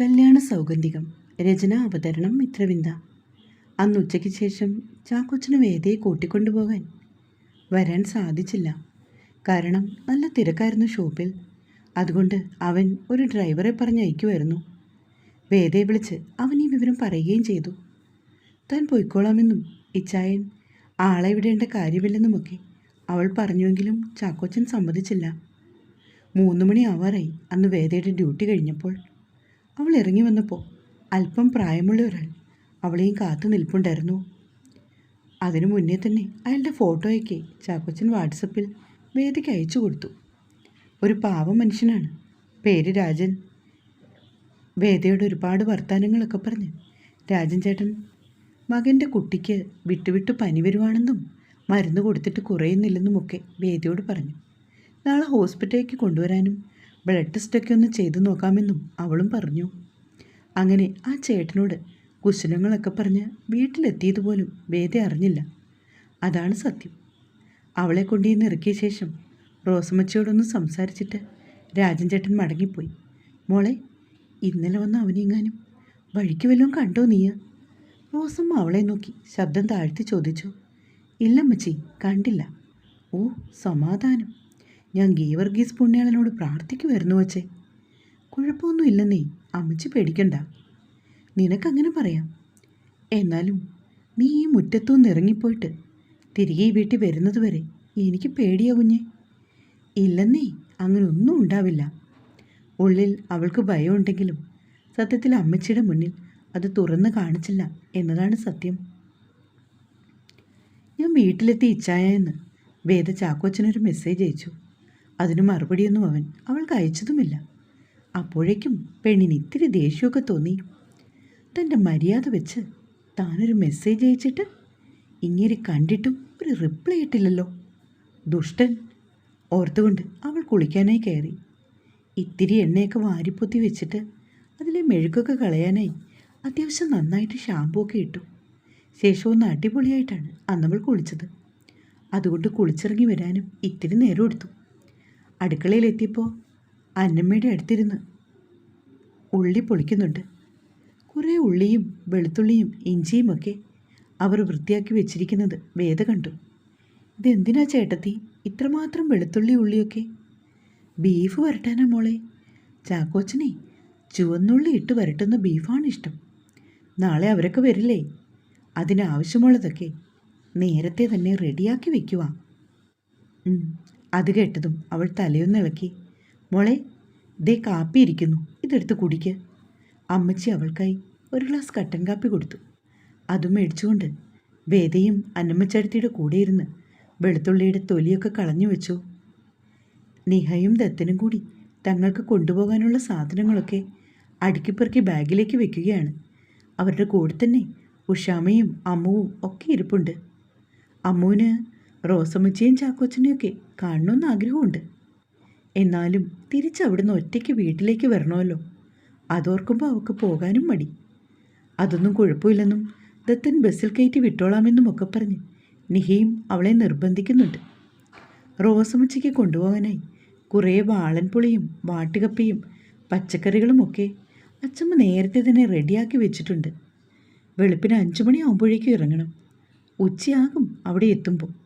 കല്യാണ സൗഗന്ധികം രചന അവതരണം മിത്രവിന്ദ. അന്ന് ഉച്ചയ്ക്ക് ശേഷം ചാക്കോച്ചന് വേദയെ കൂട്ടിക്കൊണ്ടുപോകാൻ വരാൻ സാധിച്ചില്ല. കാരണം നല്ല തിരക്കായിരുന്നു ഷോപ്പിൽ. അതുകൊണ്ട് അവൻ ഒരു ഡ്രൈവറെ പറഞ്ഞ് അയക്കുമായിരുന്നു. വേദയെ വിളിച്ച് അവൻ ഈ വിവരം പറയുകയും ചെയ്തു. താൻ പൊയ്ക്കോളാമെന്നും ഇച്ചായൻ ആളെ വിടേണ്ട കാര്യമില്ലെന്നുമൊക്കെ അവൾ പറഞ്ഞുവെങ്കിലും ചാക്കോച്ചൻ സമ്മതിച്ചില്ല. മൂന്ന് മണി ആവാറായി. അന്ന് വേദയുടെ ഡ്യൂട്ടി കഴിഞ്ഞപ്പോൾ അവൾ ഇറങ്ങി വന്നപ്പോൾ അല്പം പ്രായമുള്ള ഒരാൾ അവളെയും കാത്തു നിൽപ്പുണ്ടായിരുന്നു. അതിനു മുന്നേ തന്നെ അയാളുടെ ഫോട്ടോയൊക്കെ ചാക്കോച്ചൻ വാട്സപ്പിൽ വേദിക്ക് അയച്ചു കൊടുത്തു. ഒരു പാവ മനുഷ്യനാണ്. പേര് രാജൻ. വേദയോട് ഒരുപാട് വർത്തമാനങ്ങളൊക്കെ പറഞ്ഞ് രാജൻ ചേട്ടൻ മകന്റെ കുട്ടിക്ക് വിട്ടുവിട്ട് പനി വരുവാണെന്നും മരുന്ന് കൊടുത്തിട്ട് കുറയുന്നില്ലെന്നുമൊക്കെ വേദിയോട് പറഞ്ഞു. നാളെ ഹോസ്പിറ്റലിലേക്ക് കൊണ്ടുവരാനും ബ്ലഡ് ടെസ്റ്റൊക്കെ ഒന്ന് ചെയ്തു നോക്കാമെന്നും അവളും പറഞ്ഞു. അങ്ങനെ ആ ചേട്ടനോട് കുശലങ്ങളൊക്കെ പറഞ്ഞ് വീട്ടിലെത്തിയതുപോലും വേദ അറിഞ്ഞില്ല. അതാണ് സത്യം. അവളെ കൊണ്ടുവന്ന് ഇറക്കിയ ശേഷം റോസമ്മച്ചയോടൊന്ന് സംസാരിച്ചിട്ട് രാജൻ ചേട്ടൻ മടങ്ങിപ്പോയി. മോളെ ഇന്നലെ വന്ന അവനെങ്ങാനും വഴിക്ക് വല്ലതും കണ്ടോ നീയ? റോസമ്മ അവളെ നോക്കി ശബ്ദം താഴ്ത്തി ചോദിച്ചു. ഇല്ലമ്മച്ചി കണ്ടില്ല. ഓ സമാധാനം. ഞാൻ ഗീവർഗീസ് പുണ്യാളനോട് പ്രാർത്ഥിക്കുമായിരുന്നു വച്ചേ കുഴപ്പമൊന്നും ഇല്ലെന്നേ അമ്മച്ചി പേടിക്കണ്ട. നിനക്കങ്ങനെ പറയാം. എന്നാലും നീ ഈ മുറ്റത്തുനിന്ന് ഇറങ്ങിപ്പോയിട്ട് തിരികെ ഈ വീട്ടിൽ വരുന്നതുവരെ എനിക്ക് പേടിയാ കുഞ്ഞെ. ഇല്ലെന്നേ അങ്ങനെ ഒന്നും ഉണ്ടാവില്ല. ഉള്ളിൽ അവൾക്ക് ഭയമുണ്ടെങ്കിലും സത്യത്തിൽ അമ്മച്ചിയുടെ മുന്നിൽ അത് തുറന്ന് കാണിച്ചില്ല എന്നതാണ് സത്യം. ഞാൻ വീട്ടിലെത്തി ഇച്ചായ എന്ന് വേദ ചാക്കോച്ചനൊരു മെസ്സേജ് അയച്ചു. അതിന് മറുപടിയൊന്നും അവൻ അവൾക്ക് അയച്ചതുമില്ല. അപ്പോഴേക്കും പെണ്ണിന് ഇത്തിരി ദേഷ്യമൊക്കെ തോന്നി. തന്റെ മര്യാദ വെച്ച് താനൊരു മെസ്സേജ് അയച്ചിട്ട് ഇങ്ങനെ കണ്ടിട്ടും ഒരു റിപ്ലൈ ഇട്ടില്ലല്ലോ. ദുഷ്ടൻ ഓർത്തുകൊണ്ട് അവൾ കുളിക്കാനായി കയറി. ഇത്തിരി എണ്ണയൊക്കെ വാരിപ്പൊത്തി വെച്ചിട്ട് അതിലെ മെഴുക്കൊക്കെ കളയാനായി അത്യാവശ്യം നന്നായിട്ട് ഷാമ്പൂ ഒക്കെ ഇട്ടു. ശേഷം ഒന്ന് അടിപൊളിയായിട്ടാണ് അന്നവൾ കുളിച്ചത്. അതുകൊണ്ട് കുളിച്ചിറങ്ങി വരാനും ഇത്തിരി നേരം എടുത്തു. അടുക്കളയിലെത്തിയപ്പോൾ അന്നമ്മയുടെ അടുത്തിരുന്ന് ഉള്ളി പൊളിക്കുന്നുണ്ട്. കുറേ ഉള്ളിയും വെളുത്തുള്ളിയും ഇഞ്ചിയുമൊക്കെ അവർ വൃത്തിയാക്കി വെച്ചിരിക്കുന്നത് വേദ കണ്ടു. ഇതെന്തിനാ ചേട്ടത്തി? ഇത്രമാത്രം വെളുത്തുള്ളി ഉള്ളിയൊക്കെ? ബീഫ് വരട്ടാനാ മോളെ. ചാക്കോച്ചനെ ചുവന്നുള്ളി ഇട്ട് വരട്ടുന്ന ബീഫാണ് ഇഷ്ടം. നാളെ അവരൊക്കെ വരില്ലേ. അതിനാവശ്യമുള്ളതൊക്കെ നേരത്തെ തന്നെ റെഡിയാക്കി വെക്കുക അത് കേട്ടതും അവൾ തലയൊന്ന് ഇളക്കി. മോളെ ദേ കാപ്പി ഇരിക്കുന്നു. ഇതെടുത്ത് കുടിക്ക്. അമ്മച്ചി അവൾക്കായി ഒരു ഗ്ലാസ് കട്ടൻ കാപ്പി കൊടുത്തു. അതും മേടിച്ചുകൊണ്ട് വേദയും അന്നമ്മച്ചടുത്തിയുടെ കൂടെ ഇരുന്ന് വെളുത്തുള്ളിയുടെ തൊലിയൊക്കെ കളഞ്ഞു വെച്ചു. നിഹയും ദത്തനും കൂടി തങ്ങൾക്ക് കൊണ്ടുപോകാനുള്ള സാധനങ്ങളൊക്കെ അടുക്കിപ്പെറുക്കി ബാഗിലേക്ക് വെക്കുകയാണ്. അവരുടെ കൂടെ തന്നെ ഉഷാമയും അമ്മുവും ഒക്കെ ഇരിപ്പുണ്ട്. അമ്മുവിന് റോസമ്മച്ചിയും ചാക്കോച്ചനെയൊക്കെ കാണണമെന്ന് ആഗ്രഹമുണ്ട്. എന്നാലും തിരിച്ചവിടുന്ന് ഒറ്റയ്ക്ക് വീട്ടിലേക്ക് വരണമല്ലോ. അതോർക്കുമ്പോൾ അവൾക്ക് പോകാനും മടി. അതൊന്നും കുഴപ്പമില്ലെന്നും ദത്തൻ ബസ്സിൽ കയറ്റി വിട്ടോളാമെന്നും ഒക്കെ പറഞ്ഞ് നിഹയും അവളെ നിർബന്ധിക്കുന്നുണ്ട്. റോസമുച്ചയ്ക്ക് കൊണ്ടുപോകാനായി കുറേ വാളൻപുളിയും വാട്ടുകപ്പയും പച്ചക്കറികളുമൊക്കെ അച്ചമ്മ നേരത്തെ തന്നെ റെഡിയാക്കി വെച്ചിട്ടുണ്ട്. വെളുപ്പിന് അഞ്ചു മണിയാകുമ്പോഴേക്കും ഇറങ്ങണം. ഉച്ചയാകും അവിടെ എത്തുമ്പോൾ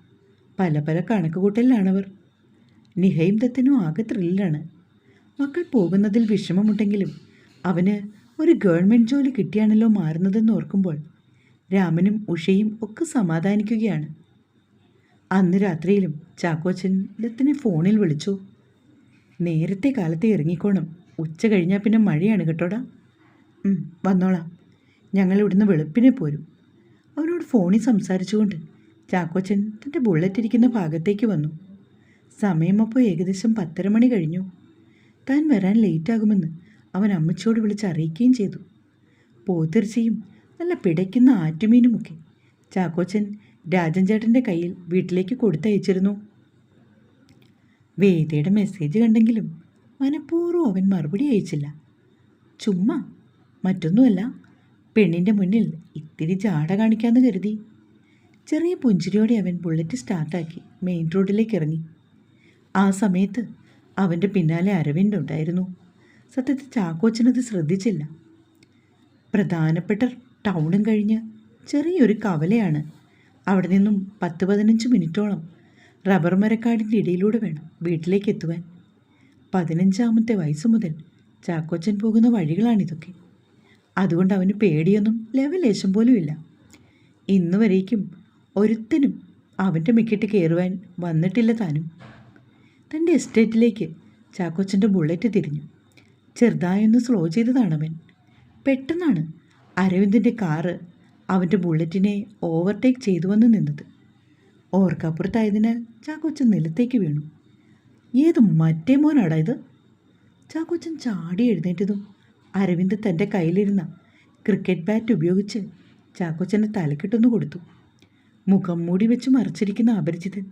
പല പല കണക്കുകൂട്ടലിലാണവർ. നിഹയും ദത്തനും ആകെ ത്രില്ലാണ്. മക്കൾ പോകുന്നതിൽ വിഷമമുണ്ടെങ്കിലും അവന് ഒരു ഗവൺമെന്റ് ജോലി കിട്ടിയാണല്ലോ മാറുന്നതെന്ന് ഓർക്കുമ്പോൾ രാമനും ഉഷയും ഒക്കെ സമാധാനിക്കുകയാണ്. അന്ന് രാത്രിയിലും ചാക്കോച്ചൻ ദത്തിനെ ഫോണിൽ വിളിച്ചു. നേരത്തെ കാലത്ത് ഇറങ്ങിക്കോണം. ഉച്ച കഴിഞ്ഞാൽ പിന്നെ മഴയാണ് കേട്ടോടാ. വന്നോളാം. ഞങ്ങൾ ഇവിടുന്ന് വെളുപ്പിനെ പോരും. അവനോട് ഫോണിൽ സംസാരിച്ചുകൊണ്ട് ചാക്കോച്ചൻ തന്റെ ബുള്ളറ്റ് ഇരിക്കുന്ന ഭാഗത്തേക്ക് വന്നു. സമയമപ്പോൾ ഏകദേശം പത്തര മണി കഴിഞ്ഞു. താൻ വരാൻ ലേറ്റാകുമെന്ന് അവൻ അമ്മച്ചോട് വിളിച്ച് അറിയിക്കുകയും ചെയ്തു. പോത്തിറച്ചിയും നല്ല പിടയ്ക്കുന്ന ആറ്റുമീനുമൊക്കെ ചാക്കോച്ചൻ രാജൻ ചേട്ടന്റെ കയ്യിൽ വീട്ടിലേക്ക് കൊടുത്തയച്ചിരുന്നു. വേദയുടെ മെസ്സേജ് കണ്ടെങ്കിലും മനഃപൂർവം അവൻ മറുപടി അയച്ചില്ല. ചുമ്മാ മറ്റൊന്നുമല്ല പെണ്ണിന്റെ മുന്നിൽ ഇത്തിരി ജാട കാണിക്കാമെന്ന് കരുതി. ചെറിയ പുഞ്ചിരിയോടെ അവൻ ബുള്ളറ്റ് സ്റ്റാർട്ടാക്കി മെയിൻ റോഡിലേക്ക് ഇറങ്ങി. ആ സമയത്ത് അവന്റെ പിന്നാലെ അരവിന്ദ് ഉണ്ടായിരുന്നു. സത്യത്തിൽ ചാക്കോച്ചനത് ശ്രദ്ധിച്ചില്ല. പ്രധാനപ്പെട്ട ടൗണും കഴിഞ്ഞ് ചെറിയൊരു കവലയാണ്. അവിടെ നിന്നും പത്ത് പതിനഞ്ച് മിനിറ്റോളം റബ്ബർ മരക്കാടിന്റെ ഇടയിലൂടെ വേണം വീട്ടിലേക്ക് എത്തുവാൻ. പതിനഞ്ചാമത്തെ വയസ്സ് മുതൽ ചാക്കോച്ചൻ പോകുന്ന വഴികളാണിതൊക്കെ. അതുകൊണ്ട് അവന് പേടിയൊന്നും ലെവലേശം പോലും ഇല്ല ഇന്നുവരേക്കും വരേക്കും ഒരുത്തനും അവന്റെ മിക്കിട്ട് കയറുവാൻ വന്നിട്ടില്ല താനും. തന്റെ എസ്റ്റേറ്റിലേക്ക് ചാക്കോച്ചന്റെ ബുള്ളറ്റ് തിരിഞ്ഞു. ചെറുതായൊന്ന് സ്ലോ ചെയ്തതാണവൻ പെട്ടെന്നാണ് അരവിന്ദിന്റെ കാറ് അവന്റെ ബുള്ളറ്റിനെ ഓവർടേക്ക് ചെയ്തു വന്ന് നിന്നത്. ഓർക്കപ്പുറത്തായതിനാൽ ചാക്കോച്ചൻ നിലത്തേക്ക് വീണു. ഏത് മറ്റേ മോനാടാ ഇത്? ചാക്കോച്ചൻ ചാടി എഴുന്നേറ്റതും അരവിന്ദ് തന്റെ കയ്യിലിരുന്ന ക്രിക്കറ്റ് ബാറ്റ് ഉപയോഗിച്ച് ചാക്കോച്ചന്റെ തലക്കെട്ടൊന്ന് കൊടുത്തു. മുഖം മൂടി വെച്ച് മറച്ചിരിക്കുന്ന അപരിചിതൻ.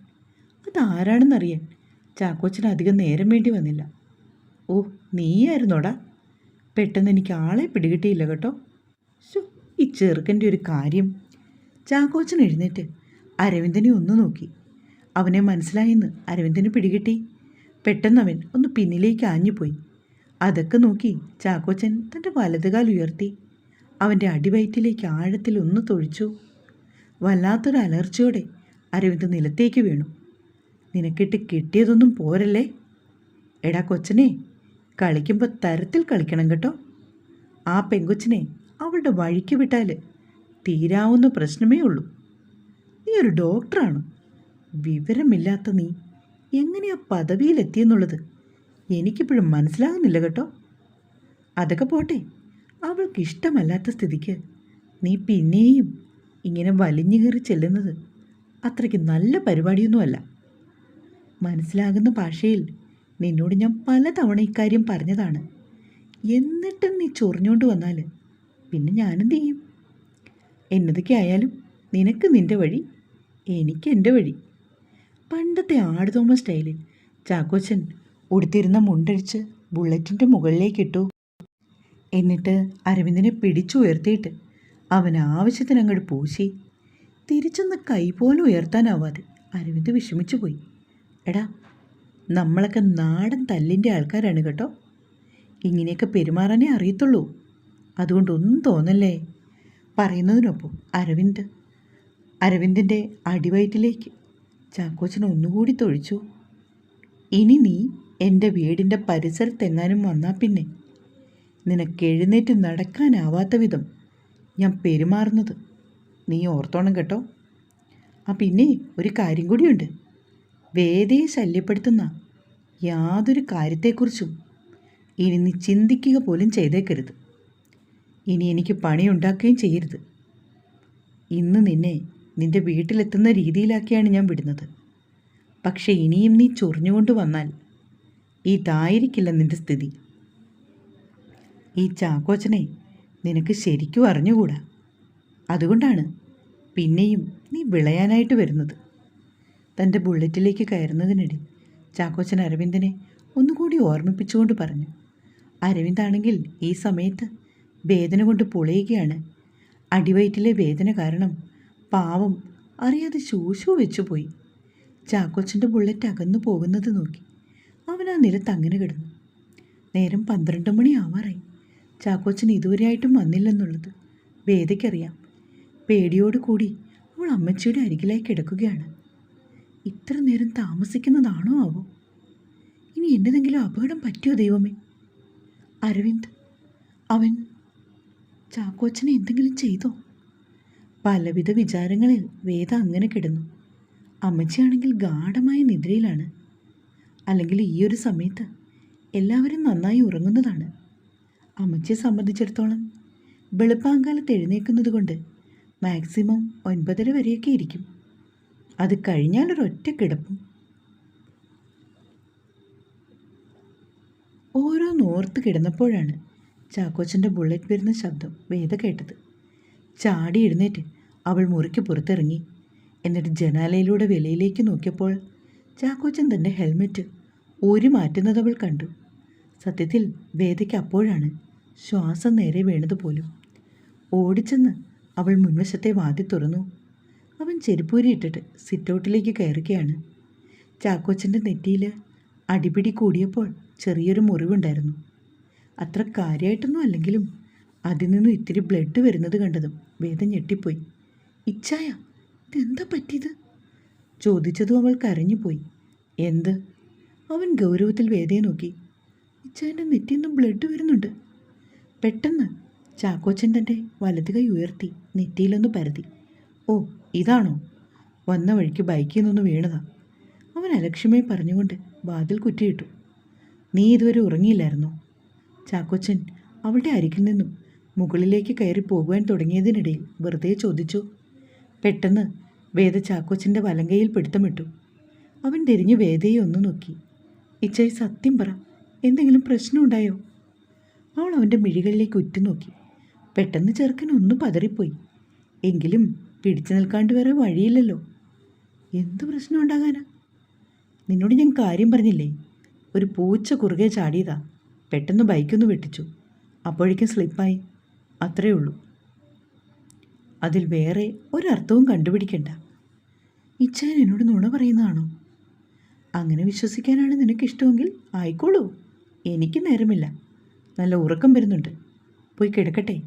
അതാരാണെന്നറിയാൻ ചാക്കോച്ചന് അധികം നേരം വേണ്ടി വന്നില്ല. ഓ നീയായിരുന്നോടാ? പെട്ടെന്ന് എനിക്ക് ആളെ പിടികിട്ടിയില്ല കേട്ടോ. ശോ ഈ ചെറുക്കന്റെ ഒരു കാര്യം. ചാക്കോച്ചൻ എഴുന്നേറ്റ് അരവിന്ദനെ ഒന്ന് നോക്കി. അവനെ മനസ്സിലായെന്ന് അരവിന്ദന് പിടികിട്ടി. പെട്ടെന്ന് അവൻ ഒന്ന് പിന്നിലേക്ക് ആഞ്ഞുപോയി. അതൊക്കെ നോക്കി ചാക്കോച്ചൻ തന്റെ വലതുകാൽ ഉയർത്തി. അവന്റെ അടിവയറ്റിലേക്ക് ആഴത്തിൽ ഒന്ന് തൊഴിച്ചു. വല്ലാത്തൊരു അലർച്ചയോടെ അരവിന്ദ് നിലത്തേക്ക് വീണു. നിനക്കിട്ട് കിട്ടിയതൊന്നും പോരല്ലേ? എടാ കൊച്ചനെ കളിക്കുമ്പോൾ തരത്തിൽ കളിക്കണം കേട്ടോ. ആ പെങ്കൊച്ചിനെ അവളുടെ വഴിക്ക് വിട്ടാൽ തീരാവുന്ന പ്രശ്നമേ ഉള്ളൂ. നീ ഒരു ഡോക്ടറാണ്. വിവരമില്ലാത്ത നീ എങ്ങനെയാ പദവിയിലെത്തിയെന്നുള്ളത് എനിക്കിപ്പോഴും മനസ്സിലാകുന്നില്ല കേട്ടോ. അതൊക്കെ പോട്ടെ അവൾക്ക് ഇഷ്ടമല്ലാത്ത സ്ഥിതിക്ക് നീ പിന്നെയും ഇങ്ങനെ വലിഞ്ഞു കയറി ചെല്ലുന്നത് അത്രയ്ക്ക് നല്ല പരിപാടിയൊന്നുമല്ല. മനസ്സിലാകുന്ന ഭാഷയിൽ നിന്നോട് ഞാൻ പലതവണ ഇക്കാര്യം പറഞ്ഞതാണ്. എന്നിട്ടും നീ ചൊറിഞ്ഞുകൊണ്ട് വന്നാൽ പിന്നെ ഞാനെന്ത് ചെയ്യും? എന്നതൊക്കെ ആയാലും നിനക്ക് നിന്റെ വഴി എനിക്ക് എന്റെ വഴി. പണ്ടത്തെ ആടുതോമ സ്റ്റൈലിൽ ചാക്കോച്ചൻ ഉടുത്തിരുന്ന മുണ്ടഴിച്ച് ബുള്ളറ്റിന്റെ മുകളിലേക്കിട്ടു എന്നിട്ട് അരവിന്ദനെ പിടിച്ചുയർത്തിയിട്ട് അവൻ ആവശ്യത്തിന് അങ്ങോട്ട് പൂശി. തിരിച്ചൊന്ന് കൈ പോലും ഉയർത്താനാവാതെ അരവിന്ദ് വിഷമിച്ചു പോയി എടാ നമ്മളൊക്കെ നാടൻ തല്ലിന്റെ ആൾക്കാരാണ് കേട്ടോ. ഇങ്ങനെയൊക്കെ പെരുമാറാനേ അറിയത്തുള്ളൂ. അതുകൊണ്ടൊന്നും തോന്നല്ലേ? പറയുന്നതിനൊപ്പം അരവിന്ദ് അരവിന്ദിന്റെ അടിവയറ്റിലേക്ക് ചാക്കോച്ചനെ ഒന്നുകൂടി തൊഴിച്ചു. ഇനി നീ എന്റെ വീടിന്റെ പരിസരത്തെങ്ങാനും വന്നാൽ പിന്നെ നിനക്ക് എഴുന്നേറ്റ് നടക്കാനാവാത്ത വിധം ഞാൻ പെരുമാറുന്നത്. നീ ഓർത്തോണം കേട്ടോ. ആ പിന്നെ ഒരു കാര്യം കൂടിയുണ്ട്. വേദയെ ശല്യപ്പെടുത്തുന്ന യാതൊരു കാര്യത്തെക്കുറിച്ചും ഇനി നീ ചിന്തിക്കുക പോലും ചെയ്തേക്കരുത്. ഇനി എനിക്ക് പണിയുണ്ടാക്കുകയും ചെയ്യരുത്. ഇന്ന് നിന്നെ നിന്റെ വീട്ടിലെത്തുന്ന രീതിയിലാക്കിയാണ് ഞാൻ വിടുന്നത്. പക്ഷേ ഇനിയും നീ ചൊറിഞ്ഞുകൊണ്ട് വന്നാൽ ഇതായിരിക്കില്ല നിന്റെ സ്ഥിതി. ഈ ചാക്കോച്ചനെ നിനക്ക് ശരിക്കും അറിഞ്ഞുകൂടാ? അതുകൊണ്ടാണ് പിന്നെയും നീ വിളയാനായിട്ട് വരുന്നത്. തന്റെ ബുള്ളറ്റിലേക്ക് കയറുന്നതിനിടെ ചാക്കോച്ചൻ അരവിന്ദനെ ഒന്നുകൂടി ഓർമ്മിപ്പിച്ചുകൊണ്ട് പറഞ്ഞു അരവിന്ദാണെങ്കിൽ ഈ സമയത്ത് വേദന കൊണ്ട് പൊളയുകയാണ്. അടിവയറ്റിലെ വേദന കാരണം പാവം അറിയാതെ ശൂശു വെച്ചു പോയി. ചാക്കോച്ചന്റെ ബുള്ളറ്റ് അകന്നു പോകുന്നത് നോക്കി അവൻ ആ നിലത്ത് അങ്ങനെ കിടന്നു. നേരം പന്ത്രണ്ട് മണി ആവാറായി. ചാക്കോച്ചൻ ഇതുവരെയായിട്ടും വന്നില്ലെന്നുള്ളത് വേദയ്ക്കറിയാം. പേടിയോട് കൂടി അവൾ അമ്മച്ചിയുടെ അരികിലായി കിടക്കുകയാണ്. ഇത്ര നേരം താമസിക്കുന്നതാണോ ആവോ? ഇനി എന്നതെങ്കിലും അപകടം പറ്റിയോ ദൈവമേ? അരവിന്ദ് അവൻ ചാക്കോച്ചനെ എന്തെങ്കിലും ചെയ്തോ? പലവിധ വിചാരങ്ങളിൽ വേദ അങ്ങനെ കിടന്നു. അമ്മച്ചിയാണെങ്കിൽ ഗാഠമായ നിദ്രയിലാണ്. അല്ലെങ്കിൽ ഈയൊരു സമയത്ത് എല്ലാവരും നന്നായി ഉറങ്ങുന്നതാണ്. അമ്മച്ചിയെ സംബന്ധിച്ചിടത്തോളം വെളുപ്പാങ്കാലത്ത് എഴുന്നേക്കുന്നത് കൊണ്ട് മാക്സിമം ഒൻപതര വരെയൊക്കെ ഇരിക്കും. അത് കഴിഞ്ഞാൽ ഒരൊറ്റ കിടപ്പും. ഓരോന്നോർത്ത് കിടന്നപ്പോഴാണ് ചാക്കോച്ചന്റെ ബുള്ളറ്റ് വരുന്ന ശബ്ദം വേദ കേട്ടത്. ചാടി എഴുന്നേറ്റ് അവൾ മുറിക്ക് പുറത്തിറങ്ങി. എന്നിട്ട് ജനാലയിലൂടെ വെളിയിലേക്ക് നോക്കിയപ്പോൾ ചാക്കോച്ചൻ തന്റെ ഹെൽമെറ്റ് ഊരി മാറ്റുന്നത് അവൾ കണ്ടു. സത്യത്തിൽ വേദയ്ക്ക് അപ്പോഴാണ് ശ്വാസം നേരെ വീണതുപോലും ഓടിച്ചെന്ന് അവൾ മുൻവശത്തെ വാതി തുറന്നു. അവൻ ചെരുപ്പൂരി ഇട്ടിട്ട് സിറ്റൗട്ടിലേക്ക് കയറുകയാണ്. ചാക്കോച്ചന്റെ നെറ്റിയിൽ അടിപിടി കൂടിയപ്പോൾ ചെറിയൊരു മുറിവുണ്ടായിരുന്നു. അത്ര കാര്യമായിട്ടൊന്നും അല്ലെങ്കിലും അതിൽ നിന്നും ഇത്തിരി ബ്ലഡ് വരുന്നത് കണ്ടതും വേദം ഞെട്ടിപ്പോയി. ഇച്ചായ ഇതെന്താ പറ്റിയത്? ചോദിച്ചതും അവൾ കരഞ്ഞുപോയി. എന്ത്? അവൻ ഗൗരവത്തിൽ വേദയെ നോക്കി. ഇച്ചായന്റെ നെറ്റിയിൽ ബ്ലഡ് വരുന്നുണ്ട്. പെട്ടെന്ന് ചാക്കോച്ചൻ തന്റെ വലത് കൈ ഉയർത്തി നെറ്റിയിലൊന്ന് പരതി ഓ ഇതാണോ? വന്ന വഴിക്ക് ബൈക്കിൽ നിന്നൊന്ന് വീണതാ. അവൻ അലക്ഷ്യമായി പറഞ്ഞുകൊണ്ട് വാതിൽ കുറ്റിയിട്ടു. നീ ഇതുവരെ ഉറങ്ങിയില്ലായിരുന്നോ? ചാക്കോച്ചൻ അവളുടെ അരികിൽ നിന്നും മുകളിലേക്ക് കയറി പോകുവാൻ തുടങ്ങിയതിനിടയിൽ വെറുതെ ചോദിച്ചു. പെട്ടെന്ന് വേദ ചാക്കോച്ചന്റെ വലങ്കയിൽ പിടുത്തമിട്ടു അവൻ തിരിഞ്ഞ് വേദയെ ഒന്ന് നോക്കി. ഇച്ചായി സത്യം പറ. എന്തെങ്കിലും പ്രശ്നമുണ്ടായോ? അവൾ അവന്റെ മിഴികളിലേക്ക് ഉറ്റുനോക്കി. പെട്ടെന്ന് ചെറുക്കൻ ഒന്ന് പതറിപ്പോയി. എങ്കിലും പിടിച്ചു നിൽക്കാണ്ട് വേറെ വഴിയില്ലല്ലോ. എന്ത് പ്രശ്നം ഉണ്ടാകാനാ? നിന്നോട് ഞാൻ കാര്യം പറഞ്ഞില്ലേ? ഒരു പൂച്ച കുറുകെ ചാടിയതാ. പെട്ടെന്ന് ബൈക്കൊന്ന് വെട്ടിച്ചു. അപ്പോഴേക്കും സ്ലിപ്പായി അത്രയേ ഉള്ളൂ. അതിൽ വേറെ ഒരർത്ഥവും കണ്ടുപിടിക്കണ്ട. ഇച്ഛൻ എന്നോട് നുണ പറയുന്നതാണോ? അങ്ങനെ വിശ്വസിക്കാനാണ് നിനക്കിഷ്ടമെങ്കിൽ ആയിക്കോളൂ. എനിക്ക് നേരമില്ല. നല്ല ഉറക്കം വരുന്നുണ്ട്. പോയി കിടക്കട്ടെ.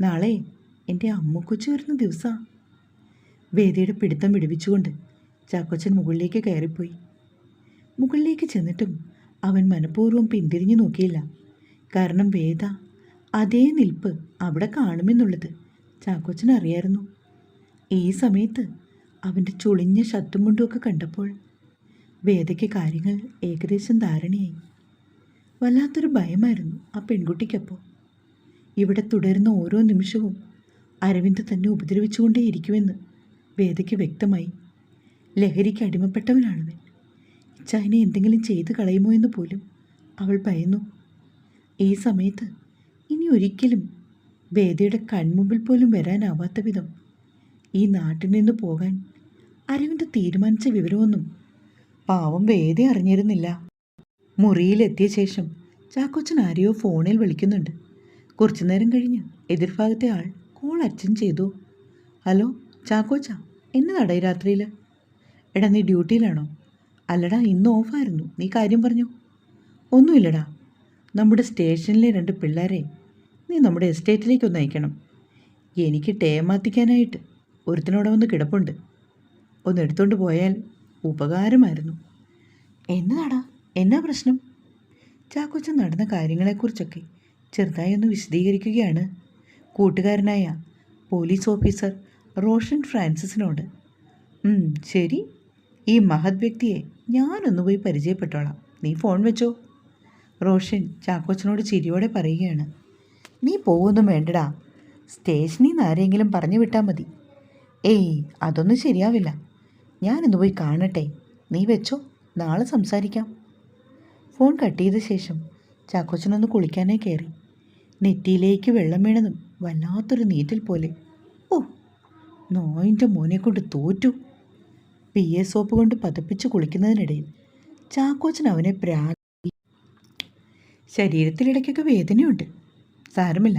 നാളെ എന്റെ അമ്മക്കൊച്ചു വരുന്ന ദിവസമാണ് വേദിയുടെ പിടുത്തം വിടുവിച്ചുകൊണ്ട് ചാക്കോച്ചൻ മുകളിലേക്ക് കയറിപ്പോയി. മുകളിലേക്ക് ചെന്നിട്ടും അവൻ മനഃപൂർവം പിന്തിരിഞ്ഞു നോക്കിയില്ല. കാരണം വേദ അതേ നിൽപ്പ് അവിടെ കാണുമെന്നുള്ളത് ചാക്കോച്ചൻ അറിയായിരുന്നു. ഈ സമയത്ത് അവന്റെ ചുളിഞ്ഞ ഷർട്ടും മുണ്ടുമൊക്കെ കണ്ടപ്പോൾ വേദയ്ക്ക് കാര്യങ്ങൾ ഏകദേശം ധാരണയായി. വല്ലാത്തൊരു ഭയമായിരുന്നു ആ പെൺകുട്ടിക്കപ്പോൾ. ഇവിടെ തുടരുന്ന ഓരോ നിമിഷവും അരവിന്ദ് തന്നെ ഉപദ്രവിച്ചുകൊണ്ടേയിരിക്കുമെന്ന് വേദയ്ക്ക് വ്യക്തമായി. ലഹരിക്ക് അടിമപ്പെട്ടവനാണവൻ ഇച്ചായനെ എന്തെങ്കിലും ചെയ്തു കളയുമോ എന്ന് പോലും അവൾ ഭയന്നു. ഈ സമയത്ത് ഇനി ഒരിക്കലും വേദയുടെ കൺമുമ്പിൽ പോലും വരാനാവാത്ത വിധം ഈ നാട്ടിൽ നിന്ന് പോകാൻ അരവിന്ദ് തീരുമാനിച്ച വിവരമൊന്നും പാവം വേദ അറിഞ്ഞിരുന്നില്ല. മുറിയിലെത്തിയ ശേഷം ചാക്കോച്ചൻ ആരെയോ ഫോണിൽ വിളിക്കുന്നുണ്ട്. കുറച്ചു നേരം കഴിഞ്ഞ് എതിർഭാഗത്തെ ആൾ കോൾ അറ്റൻഡ് ചെയ്തു. ഹലോ ചാക്കോച്ച എന്നതാടാ ഈ രാത്രിയിൽ എടാ നീ ഡ്യൂട്ടിയിലാണോ? അല്ലടാ ഇന്ന് ഓഫായിരുന്നു. നീ കാര്യം പറഞ്ഞു? ഒന്നുമില്ലടാ. നമ്മുടെ സ്റ്റേഷനിലെ രണ്ട് പിള്ളേരെ നീ നമ്മുടെ എസ്റ്റേറ്റിലേക്ക് ഒന്ന് അയക്കണം. എനിക്ക് ടേമാത്തിക്കാനായിട്ട് ഒരുത്തിനോടെ വന്ന് കിടപ്പുണ്ട്. ഒന്ന് എടുത്തുകൊണ്ട് പോയാൽ ഉപകാരമായിരുന്നു. എന്നതാടാ? എന്നാ പ്രശ്നം? ചാക്കോച്ചൻ നടന്ന കാര്യങ്ങളെക്കുറിച്ചൊക്കെ ചെറുതായി ഒന്ന് വിശദീകരിക്കുകയാണ്. കൂട്ടുകാരനായ പോലീസ് ഓഫീസർ റോഷൻ ഫ്രാൻസിസിനോട് "ഉം, ശരി. ഈ മഹത് വ്യക്തിയെ ഞാനൊന്നു പോയി പരിചയപ്പെട്ടോളാം. നീ ഫോൺ വെച്ചോ. റോഷൻ ചാക്കോച്ചനോട് ചിരിയോടെ പറയുകയാണ് നീ പോവൊന്നും വേണ്ടടാ. സ്റ്റേഷനിൽ നിന്ന് ആരെങ്കിലും പറഞ്ഞു വിട്ടാൽ മതി. ഏയ് അതൊന്നും ശരിയാവില്ല. ഞാനിന്ന് പോയി കാണട്ടെ. നീ വെച്ചോ. നാളെ സംസാരിക്കാം. ഫോൺ കട്ട് ചെയ്ത ശേഷം ചാക്കോച്ചനൊന്ന് കുളിക്കാനായി കയറി നെറ്റിയിലേക്ക് വെള്ളം വീണതും വല്ലാത്തൊരു നീറ്റൽ പോലെ. ഓ നോയിന്റെ മോനെ കൊണ്ട് തോറ്റു. പി എ സോപ്പ് കൊണ്ട് പതപ്പിച്ച് കുളിക്കുന്നതിനിടയിൽ ചാക്കോച്ചൻ അവനെ പ്രാ ശരീരത്തിലിടയ്ക്കൊക്കെ വേദനയുണ്ട്. സാരമില്ല.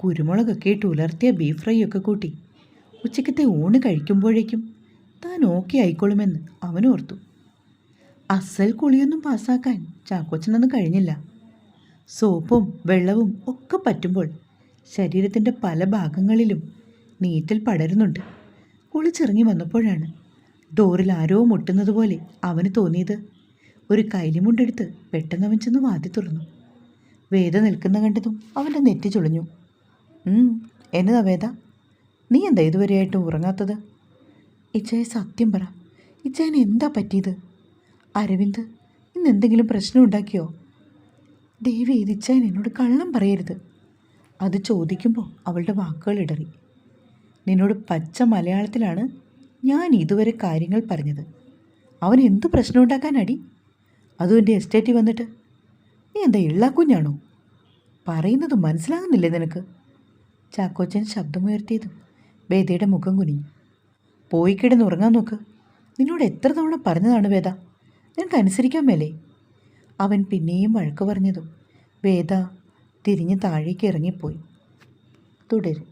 കുരുമുളകൊക്കെ ഇട്ട് ഉലർത്തിയ ബീഫ് ഫ്രൈ ഒക്കെ കൂട്ടി ഉച്ചക്കത്തെ ഊണ് കഴിക്കുമ്പോഴേക്കും താൻ ഓക്കെ ആയിക്കൊള്ളുമെന്ന് അവനോർത്തു. അസൽ കുളിയൊന്നും പാസ്സാക്കാൻ ചാക്കോച്ചനൊന്നും കഴിഞ്ഞില്ല. സോപ്പും വെള്ളവും ഒക്കെ പറ്റുമ്പോൾ ശരീരത്തിന്റെ പല ഭാഗങ്ങളിലും നീറ്റൽ പടരുന്നുണ്ട്. കുളിച്ചിറങ്ങി വന്നപ്പോഴാണ് ഡോറിൽ ആരോ മുട്ടുന്നത് പോലെ അവന് തോന്നിയത്. ഒരു കൈലിമുണ്ടെടുത്ത് പെട്ടെന്ന് അവൻ ചെന്ന് വാതി തുറന്നു. വേദ നിൽക്കുന്ന കണ്ടതും അവന്റെ നെറ്റി ചുളിഞ്ഞു. "ഉം, എന്നതാ വേദ? നീ എന്താ ഇതുവരെയായിട്ടും ഉറങ്ങാത്തത്? ഇച്ചായ സത്യം പറ. ഇച്ചായന് എന്താ പറ്റിയത്? അരവിന്ദ് ഇന്ന് എന്തെങ്കിലും പ്രശ്നം ഉണ്ടാക്കിയോ ദേവി ഇത് എന്നോട് കള്ളം പറയരുത്. അത് ചോദിക്കുമ്പോൾ അവളുടെ വാക്കുകൾ ഇടറി. നിന്നോട് പച്ച മലയാളത്തിലാണ് ഞാൻ ഇതുവരെ കാര്യങ്ങൾ പറഞ്ഞത്. അവൻ എന്ത് പ്രശ്നം ഉണ്ടാക്കാനടി അതും എന്റെ എസ്റ്റേറ്റിൽ വന്നിട്ട്. നീ എന്താ ഇള്ളാക്കുഞ്ഞാണോ? പറയുന്നത് മനസ്സിലാകുന്നില്ലേ നിനക്ക്? ചാക്കോച്ചൻ ശബ്ദമുയർത്തിയതും വേദയുടെ മുഖം കുനിഞ്ഞു. പോയി കിടന്ന് ഉറങ്ങാൻ നോക്ക്. നിന്നോട് എത്ര തവണ പറഞ്ഞതാണ് വേദ? നിനക്ക് അനുസരിക്കാൻ മേലേ. അവൻ പിന്നെയും വഴക്ക് പറഞ്ഞതും വേദ തിരിഞ്ഞ് താഴേക്ക് ഇറങ്ങിപ്പോയി. തുടരും.